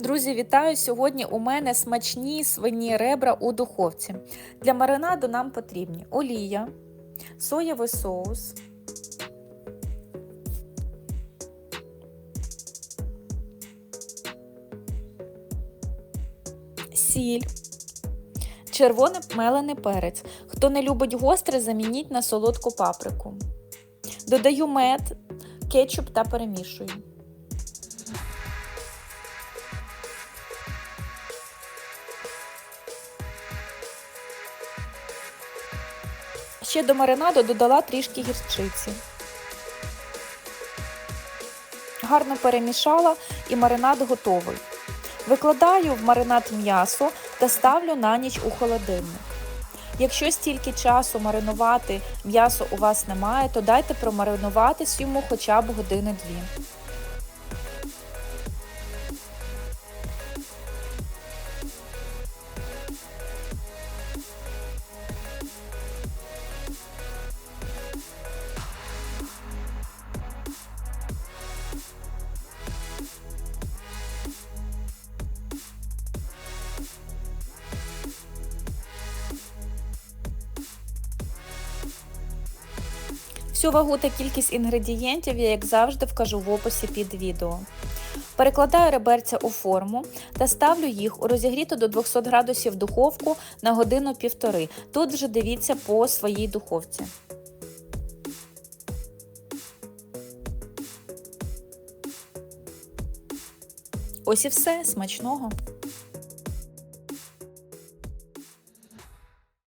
Друзі, вітаю! Сьогодні у мене смачні свині ребра у духовці. Для маринаду нам потрібні олія, соєвий соус, сіль, червоний мелений перець. Хто не любить гостре, замініть на солодку паприку. Додаю мед, кетчуп та перемішую. Ще до маринаду додала трішки гірчиці. Гарно перемішала і маринад готовий. Викладаю в маринад м'ясо та ставлю на ніч у холодильник. Якщо стільки часу маринувати м'ясо у вас немає, то дайте промаринуватись йому хоча б години-дві. Всю вагу та кількість інгредієнтів я, як завжди, вкажу в описі під відео. Перекладаю реберця у форму та ставлю їх у розігріту до 200 градусів духовку на годину-півтори. Тут вже дивіться по своїй духовці. Ось і все, смачного!